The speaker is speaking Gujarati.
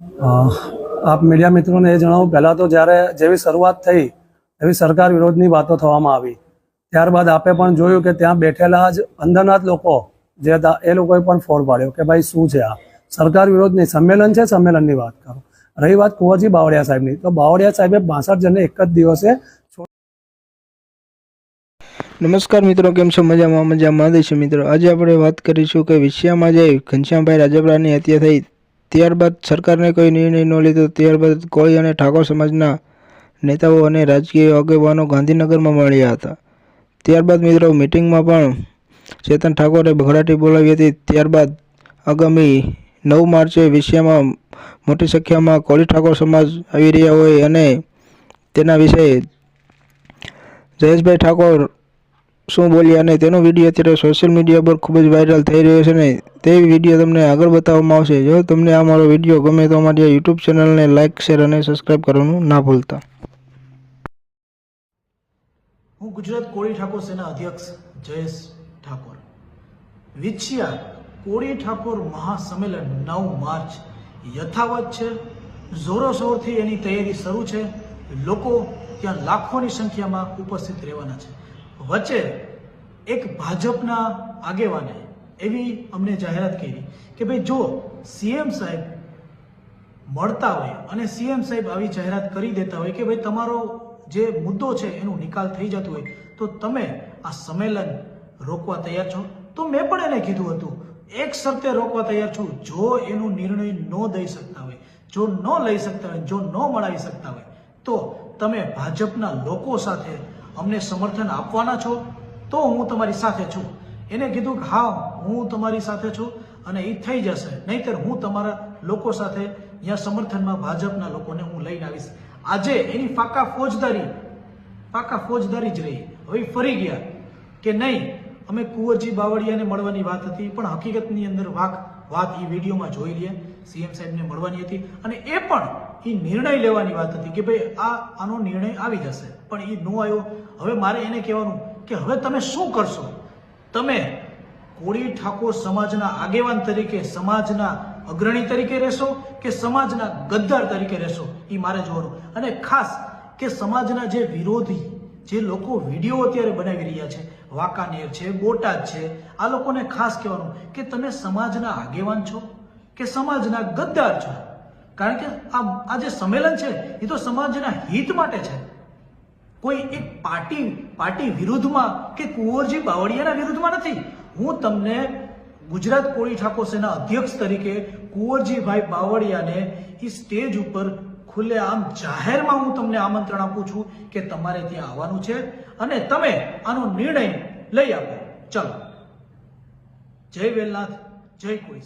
આપ મીડિયા મિત્રોને એ જણાવું, પહેલાં તો જ્યારે જેવી શરૂઆત થઈ, એવી સરકાર વિરોધની વાતો થવામાં આવી. ત્યારબાદ આપે પણ જોયું કે ત્યાં બેઠેલા જ અંદરના જ લોકો, જે હતા એ લોકોએ પણ ફોડ પાડ્યો કે ભાઈ શું છે આ? સરકાર વિરોધની સંમેલન છે, સંમેલનની વાત કરો. રહી વાત કુંવરજી બાવળિયા સાહેબની. તો બાવળિયા સાહેબે બાસઠ જણને એક જ દિવસે નમસ્કાર મિત્રો, કેમ છો? મજામાં મજામાં. દેશે મિત્રો. આજે આપણે વાત કરીશું કે વિષયમાં જે ઘનશ્યામભાઈ રાજપરાની હત્યા થઈ ત્યારબાદ સરકારને કોઈ નિર્ણય ન લીધો. ત્યારબાદ કોળી અને ઠાકોર સમાજના નેતાઓ અને રાજકીય આગેવાનો ગાંધીનગરમાં મળ્યા હતા. ત્યારબાદ મિત્રો મિટિંગમાં પણ ચેતન ઠાકોરે ભગડાટી બોલાવી હતી. ત્યારબાદ આગામી નવ માર્ચે વિષયમાં મોટી સંખ્યામાં કોળી ઠાકોર સમાજ આવી રહ્યા હોય અને તેના વિશે જયેશભાઈ ઠાકોર શું બોલ્યા અને તેનો વીડિયો અત્યારે સોશિયલ મીડિયા પર ખૂબ જ વાયરલ થઈ રહ્યો છે ને તે વીડિયો તમને આગળ બતાવવામાં આવશે. જો તમને આ મારો વીડિયો ગમે તો અમારી યુટ્યુબ ચેનલને લાઇક શેર અને સબસ્ક્રાઇબ કરવાનું ના ભૂલતા. હું ગુજરાત કોળી ઠાકોર સેના અધ્યક્ષ જયેશ ઠાકોર. વિછિયા કોળી ઠાકોર મહાસંમેલન નવ માર્ચ યથાવત છે. જોરોશોરથી એની તૈયારી શરૂ છે. લોકો ત્યાં લાખોની સંખ્યામાં ઉપસ્થિત રહેવાના છે. વચ્ચે એક ભાજપના આગેવાને એવી અમને જાહેરાત કરી કે ભાઈ જો સીએમ સાહેબ મળતા હોય અને સીએમ સાહેબ આવી જાહેરાત કરી દેતા હોય કે ભાઈ તમારો જે મુદ્દો છે એનો નિકાલ થઈ જતો હોય, તો તમે આ સંમેલન રોકવા તૈયાર છો? તો મેં પણ એને કીધું હતું, એક શરતે રોકવા તૈયાર છું, જો એનો નિર્ણય ન દઈ શકતા હોય, જો ન લઈ શકતા હોય, જો ન મળાવી શકતા હોય, તો તમે ભાજપના લોકો સાથે અમને સમર્થન આપવાના છો, તો હું તમારી સાથે છું. એને કીધું કે, હા, હું તમારી સાથે છું અને એ થઈ જશે. નહીતર હું તમારા લોકો સાથે અહીંયા સમર્થનમાં ભાજપના લોકોને હું લઈને આવીશ. આજે એની પાકા ફોજદારી પાકા ફોજદારી જ રહી. હવે ફરી ગયા. કે નહીં, અમે કુંવરજી બાવળિયાને મળવાની વાત હતી, પણ હકીકતની અંદર વાક વાત એ વિડીયોમાં જોઈ લે સીએમ સાહેબને મળવાની હતી અને એ પણ એ નિર્ણય લેવાની વાત હતી કે ભાઈ આ, આનો નિર્ણય આવી જશે. પણ એ ન આવ્યો. હવે મારે એને કહેવાનું કે હવે તમે શું કરશો? તમે કોળી ઠાકોર સમાજના આગેવાન તરીકે, સમાજના અગ્રણી તરીકે રહેશો કે સમાજના ગદ્દાર તરીકે રહેશો? એ મારે જોવાનું. અને ખાસ કે સમાજના જે વિરોધી જે લોકો વીડિયો અત્યારે બનાવી રહ્યા છે, વાંકાનેર છે, બોટાદ છે, આ લોકોને ખાસ કહેવાનું કે તમે સમાજના આગેવાન છો, કે સમાજના ગદ્દાર છો? કારણ કે આ આ જે સંમેલન છે, એ તો સમાજના હિત માટે છે. કોઈ એક પાર્ટી પાર્ટી વિરુદ્ધમાં કે કુંવરજી બાવળિયાના વિરુદ્ધમાં નથી. હું તમને ગુજરાત કોળી ઠાકોર સેના અધ્યક્ષ તરીકે કુંવરજીભાઈ બાવળિયાને એ સ્ટેજ ઉપર ખુલ્લે આમ જાહેરમાં હું તમને આમંત્રણ આપું છું કે તમારે ત્યાં આવવાનું છે અને તમે આનો નિર્ણય લઈ આપો. ચલો. જય વેલનાથ. જય કોઈ